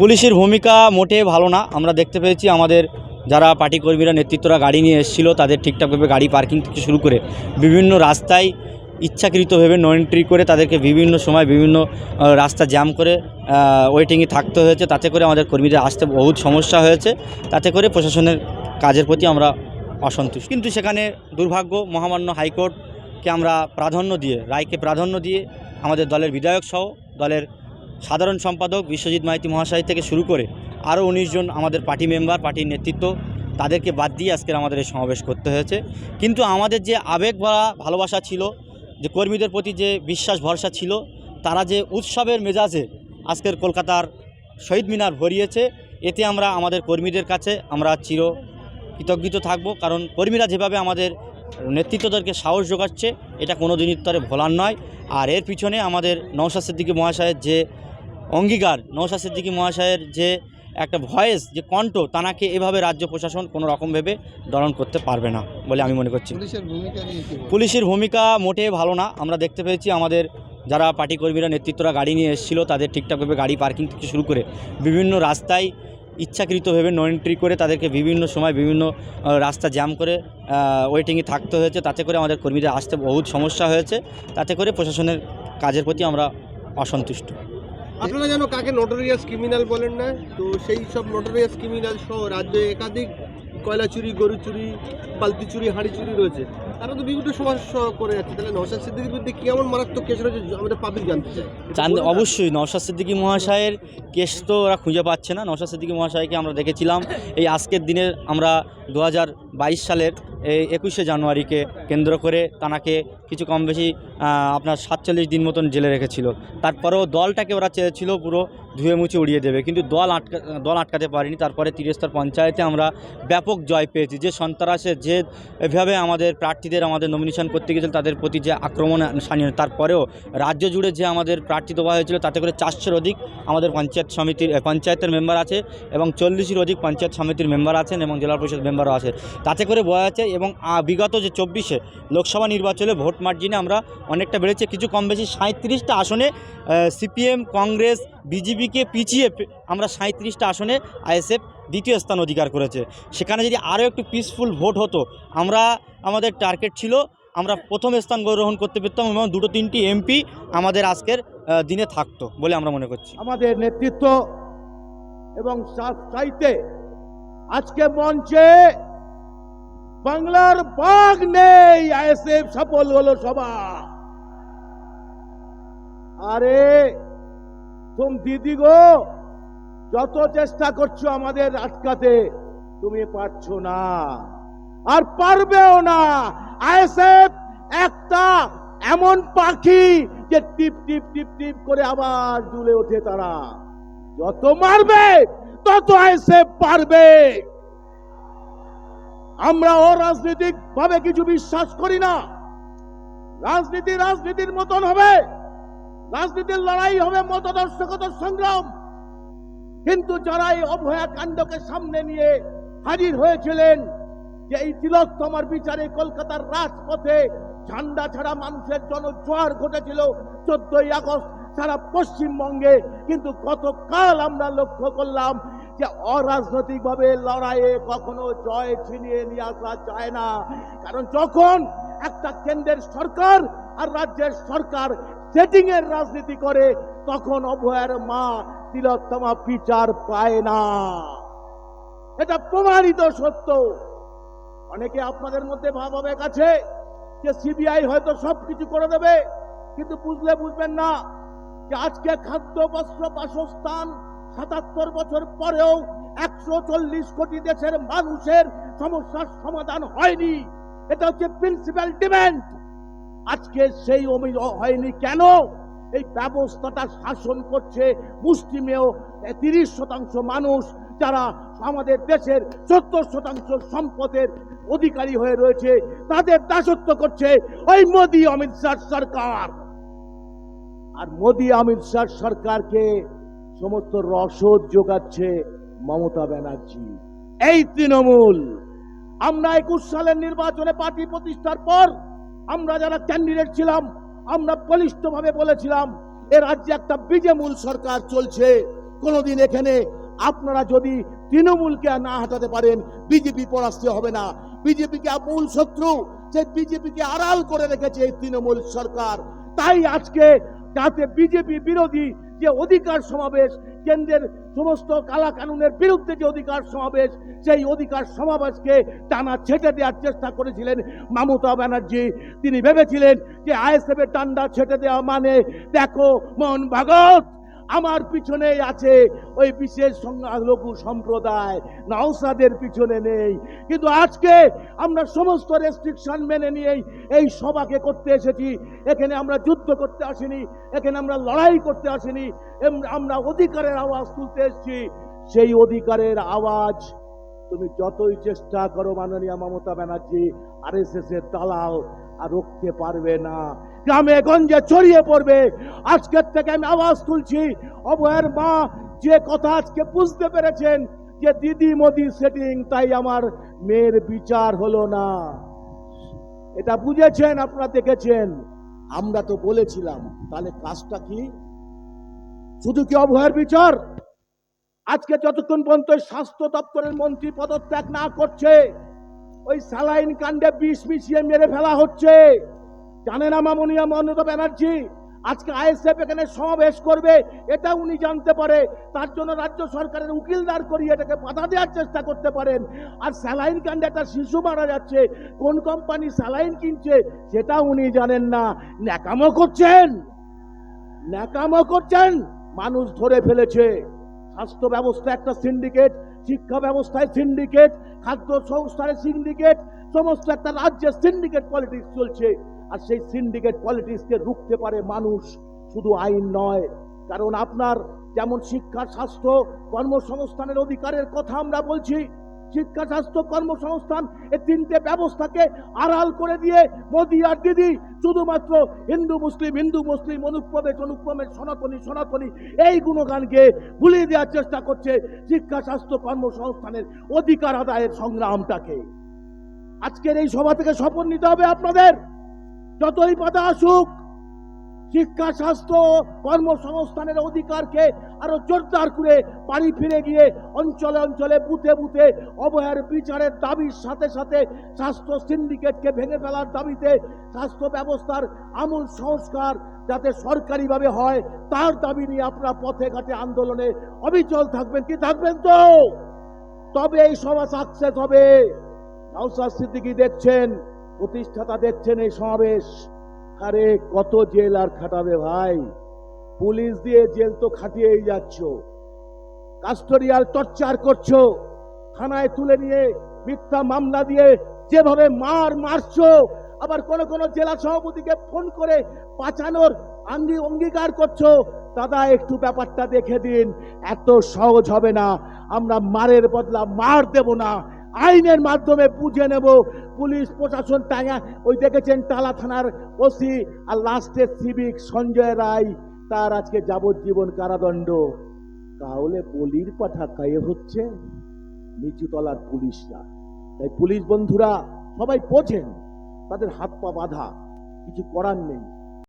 পুলিশের ভূমিকা মোটে ভালো না। আমরা দেখতে পেয়েছি আমাদের যারা পার্টি কর্মীরা নেতৃত্বরা গাড়ি নিয়ে এসেছিল, তাদের ঠিকঠাকভাবে গাড়ি পার্কিং থেকে শুরু করে বিভিন্ন রাস্তায় ইচ্ছাকৃতভাবে নো এন্ট্রি করে তাদেরকে বিভিন্ন সময় বিভিন্ন রাস্তা জ্যাম করে ওয়েটিংয়ে থাকতে হয়েছে। তাতে করে আমাদের কর্মীদের আসতে বহুত সমস্যা হয়েছে। তাতে করে প্রশাসনের কাজের প্রতি আমরা অসন্তুষ্ট। কিন্তু সেখানে দুর্ভাগ্য, মহামান্য হাইকোর্টকে আমরা প্রাধান্য দিয়ে, রায়কে প্রাধান্য দিয়ে আমাদের দলের বিধায়ক সহ দলের সাধারণ সম্পাদক বিশ্বজিৎ মাইতি মহাশয় থেকে শুরু করে আরও জন আমাদের পার্টি মেম্বার, পার্টির নেতৃত্ব, তাদেরকে বাদ দিয়ে আজকের আমাদের এই সমাবেশ করতে হয়েছে। কিন্তু আমাদের যে আবেগ ভরা ভালোবাসা ছিল, যে কর্মীদের প্রতি যে বিশ্বাস, ভরসা ছিল, তারা যে উৎসবের মেজাজে আজকের কলকাতার শহীদ মিনার ভরিয়েছে, এতে আমরা আমাদের কর্মীদের কাছে আমরা চির কৃতজ্ঞিত থাকব। কারণ কর্মীরা যেভাবে আমাদের নেতৃত্বদেরকে সাহস যোগাচ্ছে, এটা কোনো দিনই তরে ভোলার নয়। আর এর পিছনে আমাদের নৌশা দিকে মহাশয়ের যে অঙ্গীকার নৌশা সিদ্দিকী মহাশয়ের যে একটা ভয়েস যে কণ্ঠ তানাকে এভাবে রাজ্য প্রশাসন কোনো রকম ভেবে দলন করতে পারবে না বলে আমি মনে করছি? পুলিশের ভূমিকা মোটে ভালো না। আমরা দেখতে পেয়েছি আমাদের যারা পার্টি কর্মীরা নেতৃত্বরা গাড়ি নিয়ে এসেছিল তাদের ঠিকঠাকভাবে গাড়ি পার্কিং থেকে শুরু করে বিভিন্ন রাস্তায় ইচ্ছাকৃতভাবে নো এন্ট্রি করে তাদেরকে বিভিন্ন সময় বিভিন্ন রাস্তা জ্যাম করে ওয়েটিংয়ে থাকতে হয়েছে। তাতে করে আমাদের কর্মীদের আসতে বহুত সমস্যা হয়েছে। তাতে করে প্রশাসনের কাজের প্রতি আমরা অসন্তুষ্ট। আপনারা যেন কাকে নোটোরিয়াস ক্রিমিনাল বলেন না? তো সেই সব নোটোরিয়াস ক্রিমিনাল সহ রাজ্যে একাধিক কয়লা চুরি, গরু চুরি, বালতি চুরি, হাঁড়ি চুরি রয়েছে। তারা তো বিভিন্ন সমস্যা করে যাচ্ছে। তাহলে নশাদ সিদ্দিকির বিরুদ্ধে কি এমন মারাত্মক কেস রয়েছে আমাদের পাবলিক জানতে চান্দ অবশ্যই, নওশাদ সিদ্দিকী মহাশয়ের কেস তো ওরা খুঁজে পাচ্ছে না। নওশাদ সিদ্দিকী মহাশয়কে আমরা দেখেছিলাম। এই আজকের দিনে আমরা দু হাজার বাইশ সালের এই একুশে জানুয়ারিকে কেন্দ্র করে তানাকে কিছু কম বেশি আপনার সাতচল্লিশ দিন মতন জেলে রেখেছিল। তারপরেও দলটাকে ওরা চেয়েছিল পুরো ধুয়ে মুছে উড়িয়ে দেবে, কিন্তু দল আটকা, দল আটকাতে পারেনি। তারপরে তিরস্তর পঞ্চায়েতে আমরা ব্যাপক জয় পেয়েছি। যে সন্ত্রাসে, যে এভাবে আমাদের প্রার্থীদের আমাদের নমিনেশন করতে গিয়েছিল, তাদের প্রতি যে আক্রমণ সানিয়ে, তারপরেও রাজ্য জুড়ে যে আমাদের প্রার্থী দেওয়া হয়েছিল, তাতে করে চারশোর অধিক আমাদের পঞ্চায়েত সমিতির পঞ্চায়েতের মেম্বার আছে এবং চল্লিশের অধিক পঞ্চায়েত সমিতির মেম্বার আছেন এবং জেলা পরিষদ মেম্বারও আছে তাতে করে বোঝা যাচ্ছে এবং বিগত যে চব্বিশে লোকসভা নির্বাচনে ভোট মার্জিনে আমরা অনেকটা বেড়েছে, কিছু কম বেশি সাঁত্রিশটা আসনে সিপিএম, কংগ্রেস, বিজেপিকে পিছিয়ে আমরা সাঁত্রিশটা আসনে আইএসএফ দ্বিতীয় স্থান অধিকার করেছে। সেখানে যদি আরও একটু পিসফুল ভোট হতো, আমরা, আমাদের টার্গেট ছিল, আমরা প্রথম স্থান গ্রহণ করতে পারতাম এবং দুটো তিনটি এমপি আমাদের আজকের দিনে থাকতো বলে আমরা মনে করছি। আমাদের নেতৃত্ব এবং চাইতে আজকে মঞ্চে বাংলার বাঘ নেই, আইএসএফ সফল হলো সভা আরে, তুম দিদি গো, যত চেষ্টা করছ আমাদের আটকাতে, তুমি পারছ না। আর পারবেও না। আইএসএফ একটা এমন পাখি যে টিপ টিপ টিপ টিপ করে আবার দুলে ওঠে তারা। যত মারবে, তত আইএসএফ পারবে। আমরা অরাজনৈতিক ভাবে কিছু বিশ্বাস করি না। রাজনীতি রাজনীতির মতন হবে। রাজনীতির লড়াই হবে মতদর্শকত সংগ্রাম। কিন্তু যারা এই অভয়া কাণ্ডকে সামনে নিয়ে হাজির হয়েছিলেন, যে এই তিলোত্তমার বিচারে কলকাতার রাজপথে ঝান্ডা ছাড়া মানুষের জনজোয়ার ঘটেছিল চোদ্দই আগস্ট সারা পশ্চিমবঙ্গে কিন্তু গতকাল আমরা লক্ষ্য করলাম যে অরাজনৈতিকভাবে লড়াইয়ে কখনো জয় ছিনিয়ে নিয়ে আসা যায় না। কারণ যখন একটা কেন্দ্রের সরকার আর রাজ্যের সরকার সেটিং এর রাজনীতি করে, তখন অভয়ের মা তিলোত্তমা বিচার পায় না। এটা প্রমাণিত সত্য। অনেকে আপনাদের মধ্যে ভাব হবে কাছে যে সিবিআই হয়তো সবকিছু করে দেবে, কিন্তু বুঝলে বুঝবেন না আজকে খাদ্য, বস্ত্র, বাসস্থান সাতাত্তর বছর পরেও একশো চল্লিশ কোটি দেশের মানুষের সমস্যার সমাধান হয়নি। এটা হচ্ছে প্রিন্সিপাল ডিমান্ড আজকে সেই অমি- হয়নি কেন? এই ব্যবস্থাটা শাসন করছে মুসলিমেও তিরিশ শতাংশ মানুষ, যারা আমাদের দেশের সত্তর শতাংশ সম্পদের অধিকারী হয়ে রয়েছে, তাদের দাসত্ব করছে ওই মোদী, অমিত শাহ সরকার। আর মোদী অমিত শাহ সরকারকে সমস্ত রসদ যোগাচ্ছে মমতা ব্যানার্জি। এই তৃণমূল, আমরা একুশ সালের নির্বাচনে পার্টি প্রতিষ্ঠার পর আমরা যারা ক্যান্ডিডেট ছিলাম, আমরা বলিষ্ঠভাবে বলেছিলাম, এ রাজ্যে একটা বিজেমূল সরকার চলছে। কোনোদিন এখানে আপনারা যদি তৃণমূলকে না হাঁটাতে পারেন, বিজেপি পরাস্ত হবে না। বিজেপিকে মূল শত্রু, যে বিজেপিকে আড়াল করে রেখেছে এই তৃণমূল সরকার, তাই আজকে যাতে বিজেপি বিরোধী যে অধিকার সমাবেশ, কেন্দ্রের সমস্ত কালা কানুনের বিরুদ্ধে যে অধিকার সমাবেশ, সেই অধিকার সমাবেশকে টানা ছেটে দেওয়ার চেষ্টা করেছিলেন মমতা ব্যানার্জি। তিনি ভেবেছিলেন যে আইএসএফ এর টান্ডা ছেটে দেওয়া মানে দেখো মন ভাগত। আমার পিছনে আছে ওই বিশেষ সংখ্যালঘু সম্প্রদায়। নওসাদের পিছনে নেই। কিন্তু আজকে আমরা সমস্ত রেস্ট্রিকশন মেনে নিয়েই এই সভাকে করতে এসেছি। এখানে আমরা যুদ্ধ করতে আসিনি, এখানে আমরা লড়াই করতে আসিনি আমরা অধিকারের আওয়াজ তুলতে এসেছি। সেই অধিকারের আওয়াজ তুমি যতই চেষ্টা করো মাননীয় মমতা ব্যানার্জি, আর এস এর দালাল আর রুখতে পারবে না। গ্রামে গঞ্জে ছড়িয়ে পড়বে। আজকের থেকে আমি আওয়াজ তুলছি। অভয়ের মা যে কথা আজকে বুঝতে পেরেছেন যে দিদি মোদি সেটিং তাই আমার মেয়ের বিচার হলো না। এটা বুঝেছেন, আপনারা দেখেছেন। আমরা তো বলেছিলাম, তাহলে কাজটা কি? শুধু কি অভয়ের বিচার? আজকে যতক্ষণ পর্যন্ত স্বাস্থ্য দপ্তরের মন্ত্রী পদত্যাগ না করছে, ওই স্যালাইন কাণ্ডে বিষ মিশিয়ে মেরে ফেলা হচ্ছে। জানেন না মামনিয়া মমতা ব্যানার্জি আজকে আইএসএফ এখানে সমাবেশ করবে, এটা উনি জানতে পারে। তার জন্য রাজ্য সরকারের উকিল দাঁড় করিয়ে এটাকে বাধা দেওয়ার চেষ্টা করতে পারেন। আর স্যালাইন কাণ্ডে একটা শিশু মারা যাচ্ছে, কোন কোম্পানি স্যালাইন কিনছে, সেটা উনি জানেন না। ন্যাকামো করছেন! ন্যাকামো করছেন! মানুষ ধরে ফেলেছে। স্বাস্থ্য ব্যবস্থা একটা সিন্ডিকেট শিক্ষা ব্যবস্থায় সিন্ডিকেট খাদ্য সংস্থায় সিন্ডিকেট সমস্ত একটা রাজ্যের সিন্ডিকেট পলিটিক্স চলছে। আর সেই সিন্ডিকেট পলিটিক্সকে রুখতে পারে মানুষ শুধু আইন নয়। কারণ আপনার যেমন শিক্ষা, স্বাস্থ্য, কর্মসংস্থানের অধিকারের কথা আমরা বলছি, শিক্ষা, স্বাস্থ্য, কর্মসংস্থান এই তিনটে ব্যবস্থাকে আড়াল করে দিয়ে মোদি আর দিদি শুধুমাত্র হিন্দু, মুসলিম হিন্দু, মুসলিম, অনুপ্রবেশ অনুপ্রবেশ সনাতনী সনাতনী, এই গুণগানকে ভুলিয়ে দেওয়ার চেষ্টা করছে শিক্ষা, স্বাস্থ্য, কর্মসংস্থানের অধিকার আদায়ের সংগ্রামটাকে। আজকের এই সভা থেকে শপথ নিতে হবে আপনাদের। যতই বাধা আসুক, শিক্ষা, স্বাস্থ্য, কর্মসংস্থানের অধিকারকে আরও জোরদার করে বাড়ি ফিরে গিয়ে অঞ্চলে অঞ্চলে বুথে বুথে অবহের বিচারের দাবির সাথে সাথে স্বাস্থ্য সিন্ডিকেটকে ভেঙে ফেলার দাবিতে স্বাস্থ্য ব্যবস্থার আমূল সংস্কার যাতে সরকারিভাবে হয়, তার দাবি নিয়ে আপনারা পথে ঘাটে আন্দোলনে অবিচল থাকবেন। কি থাকবেন তো? তবে এই সভা সাকসেস হবে। নওসাদ সিদ্দিকি দেখছেন। প্রতিষ্ঠাতা দেখছেন এই সমাবেশ। আরে, কত জেল আর খাটাবে ভাই? পুলিশ দিয়ে জেল তো খাটিয়েই যাচ্ছ। কাস্টোরিয়াল টর্চার করছ। থানায় তুলে নিয়ে মিথ্যা মামলা দিয়ে যেভাবে মার মারছো, আবার কোন কোন জেলা সভাপতিকে ফোন করে বাঁচানোর আঙ্গি অঙ্গীকার করছ, দাদা, একটু ব্যাপারটা দেখে দিন। এত সহজ হবে না। আমরা মারের বদলা মার দেব না। আইনের মাধ্যমে বুঝে নেব। পুলিশ, প্রশাসন টাঙা ওই দেখেছেন টালা থানার ওসি আর লাস্টে সিভিক সঞ্জয় রায়, তার আজকে যাবজ্জীবন কারাদণ্ড। তাহলে বলির পাঠা কায়ে হচ্ছে? নিচুতলার পুলিশরা। তাই পুলিশ বন্ধুরা, সবাই বোঝেন, তাদের হাত পা বাঁধা, কিছু করার নেই।